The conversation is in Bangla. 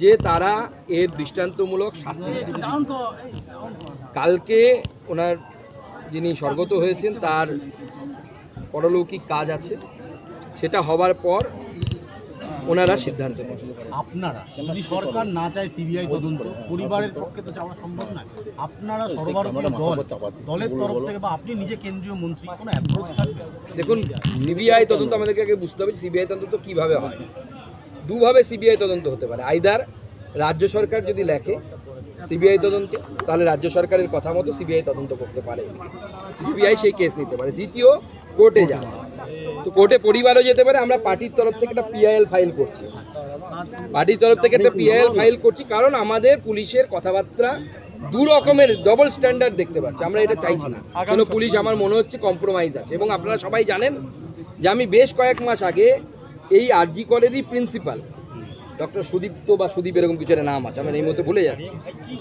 যে তারা এর দৃষ্টান্তমূলক শাস্তি কালকে ওনার যিনি স্বর্গত হয়েছেন তার পরলৌকিক কাজ আছে। সেটা হবার পর ওনারা সিদ্ধান্ত নেবেন আপনারা যদি সরকার না চায় সিবিআই তদন্ত পরিবারের পক্ষে তো যাওয়া সম্ভব না আপনারা সর্বভারতীয় দল দলের তরফ থেকে বা আপনি নিজে কেন্দ্রীয় মন্ত্রী কোনো অ্যাপ্রোচ থাকবে? দেখুন সিবিআই তদন্ত আমাদেরকে আগে বুঝতে হবে সিবিআই তদন্ত কীভাবে হয়। দুভাবে সিবিআই তদন্ত হতে পারে। আইদার রাজ্য সরকার যদি লেখে সিবিআই তদন্ত, তাহলে রাজ্য সরকারের কথা মতো সিবিআই তদন্ত করতে পারে। সিবিআই সেই কেস নিতে পারে। দ্বিতীয়, কোর্টে যাওয়া তো কোর্টে পরিবারও যেতে পারে। আমরা পার্টির তরফ থেকে একটা পিআইএল ফাইল করছি। পার্টির তরফ থেকে একটা পিআইএল ফাইল করছি। কারণ আমাদের পুলিশের কথাবার্তা দু রকমের ডবল স্ট্যান্ডার্ড দেখতে পাচ্ছি। আমরা এটা চাইছি না। কেন পুলিশ আমার মনে হচ্ছে কম্প্রোমাইজ আছে। এবং আপনারা সবাই জানেন যে আমি বেশ কয়েক মাস আগে এই আরজি কলেরই প্রিন্সিপাল ডক্টর সুদীপ্ত বা সুদীপ এরকম কিছু নাম আছে, আমার এই মুহূর্তে ভুলে যাচ্ছি।